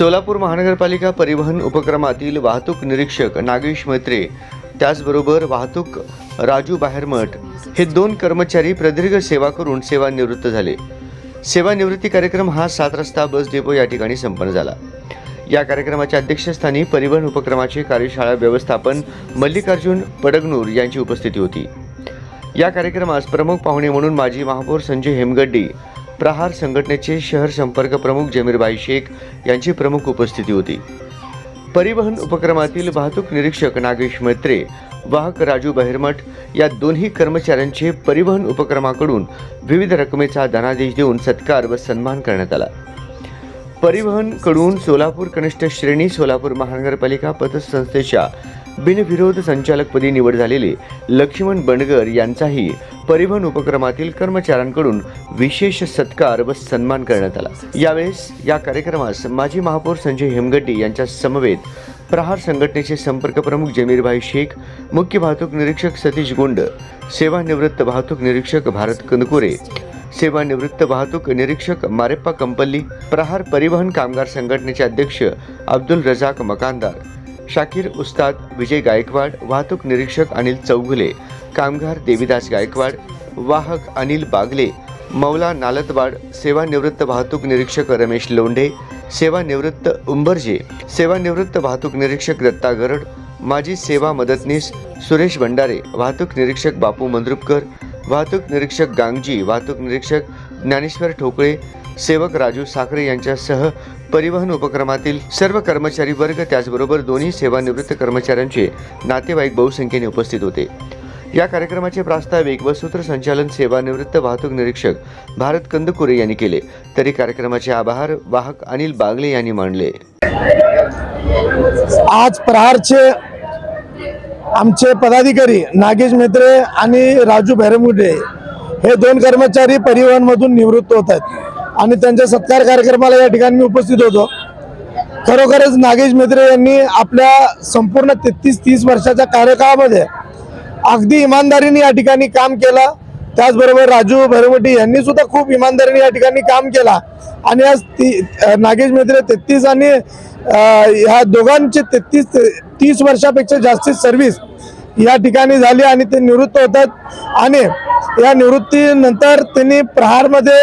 सोलापूर महानगरपालिका परिवहन उपक्रमातील वाहतूक निरीक्षक नागेश मैत्रे त्याचबरोबर वाहतूक राजू बाहेरमठ हे दोन कर्मचारी प्रदीर्घ सेवा करून सेवानिवृत्त झाले. सेवानिवृत्ती कार्यक्रम हा सात रस्ता बस डेपो या ठिकाणी संपन्न झाला. या कार्यक्रमाच्या अध्यक्षस्थानी परिवहन उपक्रमाचे कार्यशाळा व्यवस्थापन मल्लिकार्जुन पडगनूर यांची उपस्थिती होती. या कार्यक्रमास प्रमुख पाहुणे म्हणून माजी महापौर संजय हेमगड्डी प्रहार संघटनेचे शहर संपर्क प्रमुख जमीरबाई शेख यांची प्रमुख उपस्थिती होती. परिवहन उपक्रमातील वाहतूक निरीक्षक नागेश मैत्रे वाहक राजू बहिरमठ या दोन्ही कर्मचाऱ्यांचे परिवहन उपक्रमाकडून विविध रकमेचा धनादेश देऊन सत्कार व सन्मान करण्यात आला. परिवहनकडून सोलापूर कनिष्ठ श्रेणी सोलापूर महानगरपालिका पतसंस्थेच्या बिनविरोध संचालकपदी निवड झालेले लक्ष्मण बंडगर यांचाही परिवहन उपक्रमातील कर्मचाऱ्यांकडून विशेष सत्कार व सन्मान करण्यात आला. यावेळेस या कार्यक्रमास माजी महापौर संजय हेमगड्डी यांच्या समवेत प्रहार संघटनेचे संपर्क प्रमुख जमीरभाई शेख मुख्य वाहतूक निरीक्षक सतीश गोंड सेवानिवृत्त वाहतूक निरीक्षक भारत कंदकुरे सेवानिवृत्त वाहतूक निरीक्षक मारेप्पा कंपल्ली प्रहार परिवहन कामगार संघटनेचे अध्यक्ष अब्दुल रजाक मकानदार शाकीर उस्ताद विजय गायकवाड वाहतूक निरीक्षक अनिल चौगुले कामगार देवीदास गायकवाड वाहक अनिल बागले मौला नालतवाड सेवानिवृत्त वाहतूक निरीक्षक रमेश लोंढे सेवानिवृत्त उंबरजे सेवानिवृत्त वाहतूक निरीक्षक दत्ता गरड माजी सेवा मदतनीस सुरेश भंडारे वाहतूक निरीक्षक बापू मंद्रुपकर वाहतूक निरीक्षक गांगजी वाहतूक निरीक्षक ज्ञानेश्वर ठोकळे सेवक राजू साखरे यांच्यासह परिवहन उपक्रमातील सर्व कर्मचारी वर्ग त्याचबरोबर दोन्ही सेवानिवृत्त कर्मचाऱ्यांचे नातेवाईक बहुसंख्येने उपस्थित होते. या कार्यक्रमाचे प्रास्ताविक व सूत्रसंचालन सेवानिवृत्त वाहतूक निरीक्षक भारत कंदकुरे यांनी केले. तरी कार्यक्रमाचे आभार वाहक अनिल बागले यांनी मांडले आज प्रहारचे आमचे पदाधिकारी नागेश मेत्रे आणि राजू भैरमुडे हे दोन कर्मचारी परिवहनमधून निवृत्त होत आहेत. आणि त्यांच्या सत्कार कार्यक्रमाला या ठिकाणी मी उपस्थित होतो. खरोखरच नागेश मेत्रे यांनी आपल्या संपूर्ण तेहतीस तीस वर्षाच्या कार्यकाळामध्ये अगदी इमानदारीने या ठिकाणी काम केलं. त्याचबरोबर राजू भैरवटी यांनी सुद्धा खूप इमानदारीने या ठिकाणी काम केला. आणि आज ती नागेश मेत्रे तेहतीस आणि ह्या दोघांचे तेहतीस तीस वर्षापेक्षा जास्ती सर्व्हिस या ठिकाणी झाली आणि ते निवृत्त होतात. आणि या निवृत्तीनंतर त्यांनी प्रहारमध्ये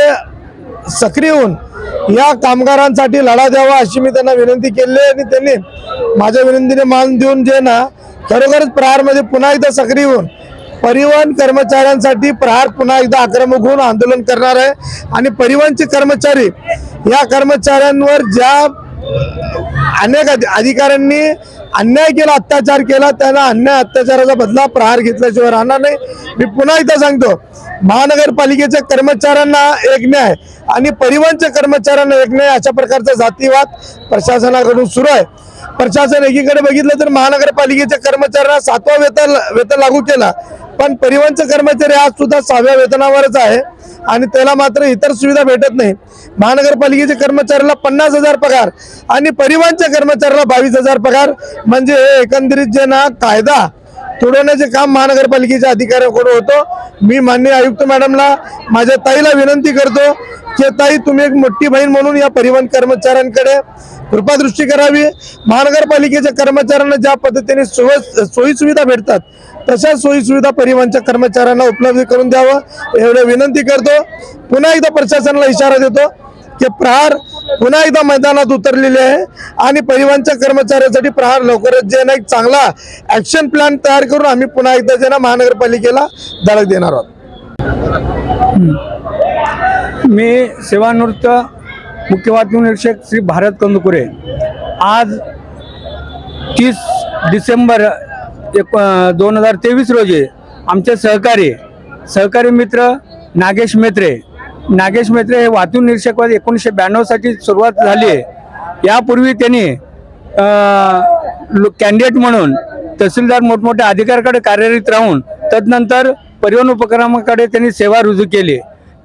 सक्रिय होऊन या कामगारांसाठी लढा द्यावा अशी मी त्यांना विनंती केली आहे. आणि त्यांनी माझ्या विनंतीने मान देऊन जे ना खरोखरच प्रहारमध्ये पुन्हा एकदा सक्रिय होऊन परिवहन कर्मचाऱ्यांसाठी प्रहार पुन्हा एकदा आक्रमक होऊन आंदोलन करणार आहे. आणि परिवहनचे कर्मचारी या कर्मचाऱ्यांवर ज्या अनेक अधि- अधिकाऱ्यांनी अन्याय केला अत्याचार केला त्यांना अन्याय अत्याचाराचा बदला प्रहार घेतल्याशिवाय राहणार नाही. मी पुन्हा एकदा सांगतो महानगरपालिकेच्या कर्मचाऱ्यांना एक न्याय आणि परिवहनच्या कर्मचाऱ्यांना एक न्याय अशा प्रकारचा जातीवाद प्रशासनाकडून सुरू आहे. प्रशासन एकीकडे बघितलं तर महानगरपालिकेच्या कर्मचाऱ्यांना सातवा वेतन वेतन लागू केला. पण परिवहनचे कर्मचारी आज सुद्धा सहाव्या वेतनावरच आहे आणि त्याला मात्र इतर सुविधा भेटत नाही. महानगरपालिकेच्या कर्मचाऱ्याला पन्नास हजार पगार आणि परिवहनच्या कर्मचाऱ्याला बावीस हजार पगार. म्हणजे हे एकंदरीत जे ना कायदा तोडवण्याचे काम महानगरपालिकेच्या अधिकाऱ्याकडून होतो मी माननीय आयुक्त मॅडमला माझ्या ताईला विनंती करतो की ताई तुम्ही एक मोठी बहीण म्हणून या परिवहन कर्मचाऱ्यांकडे कृपादृष्टी करावी. महानगरपालिकेच्या कर्मचाऱ्यांना ज्या पद्धतीने सोय सोयी सुविधा भेटतात तशा सोयी सुविधा परिवहनच्या कर्मचाऱ्यांना उपलब्ध करून द्यावं एवढं विनंती करतो. पुन्हा एकदा प्रशासनाला इशारा देतो की प्रहार पुन्हा एकदा मैदानात उतरलेले आहे. आणि परिवहनच्या कर्मचाऱ्यांसाठी प्रहार लवकरच जे ना एक चांगला ऍक्शन प्लॅन तयार करून आम्ही पुन्हा एकदा जे ना महानगरपालिकेला धडक देणार आहोत. मी सेवानिवृत्त मुख्य वाहतूक निरीक्षक श्री भारत कंदकुरे. आज तीस डिसेंबर एक दोन हजार तेवीस रोजी आमचे सहकारी सहकारी मित्र नागेश मेत्रे नागेश मेत्रे हे वाहतूक निरीक्षकवाद एकोणीसशे ब्याण्णवसाठी सुरुवात झाली आहे. यापूर्वी त्यांनी कॅन्डिडेट म्हणून तहसीलदार मोठमोठ्या अधिकाऱ्याकडे कार्यरत राहून तदनंतर परिवहन उपक्रमाकडे त्यांनी सेवा रुजू केली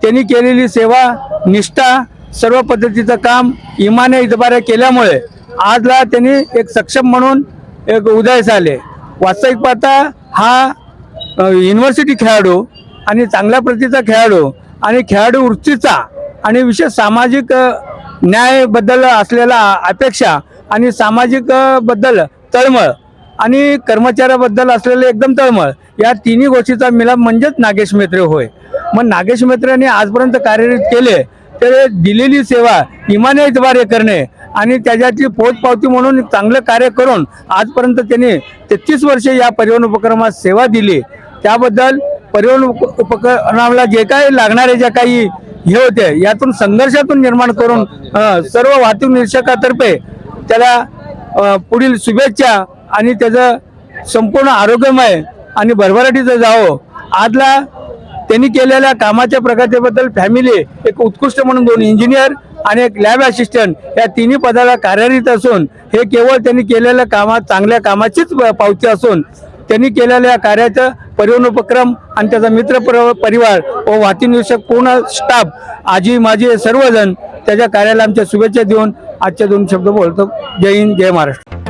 त्यांनी केलेली सेवा निष्ठा सर्व पद्धतीचं काम इमाने इतबाऱ्या केल्यामुळे आजला त्यांनी एक सक्षम म्हणून एक उदय झाले वास्तविक पाहता हा युनिव्हर्सिटी खेळाडू आणि चांगल्या प्रतीचा खेळाडू आणि खेळाडू वृत्तीचा आणि विशेष सामाजिक न्यायबद्दल न्यायाबद्दल असलेला अपेक्षा आणि सामाजिकबद्दल तळमळ आणि कर्मचाऱ्याबद्दल असलेले एकदम तळमळ या तिन्ही गोष्टीचा मिलाप म्हणजेच नागेश मेत्रे होय. मग नागेश मेत्रेने आजपर्यंत कार्यरत केले तर दिलेली सेवा इमाने इतबारे करणे आणि त्याच्यातली पोचपावती म्हणून चांगलं कार्य करून आजपर्यंत त्यांनी तेहतीस वर्षे या परिवहन उपक्रमात सेवा दिली. त्याबद्दल परिवहन उपकरणाला उपक्रमाला जे काही लागणारे ज्या काही हे होते यातून संघर्षातून निर्माण करून सर्व वाहतूक निरीक्षकातर्फे त्याला पुढील शुभेच्छा आणि त्याचं संपूर्ण आरोग्यमय आणि भरभराटीचं जावं. आजला त्यांनी केलेल्या कामाच्या प्रगतीबद्दल फॅमिली एक उत्कृष्ट म्हणून दोन इंजिनियर आणि एक लॅब असिस्टंट या तिन्ही पदाला कार्यरत असून हे केवळ त्यांनी केलेल्या कामात चांगल्या कामाचीच पावती असून त्यांनी केलेल्या कार्याचं परिवहन उपक्रम आणि त्याचा मित्र पर- परिवार व वाहतूक पूर्ण स्टाफ आजी माझी सर्वजण त्याच्या कार्याला आमच्या शुभेच्छा देऊन आजच्या दोन शब्द बोलतो. जय हिंद जय महाराष्ट्र.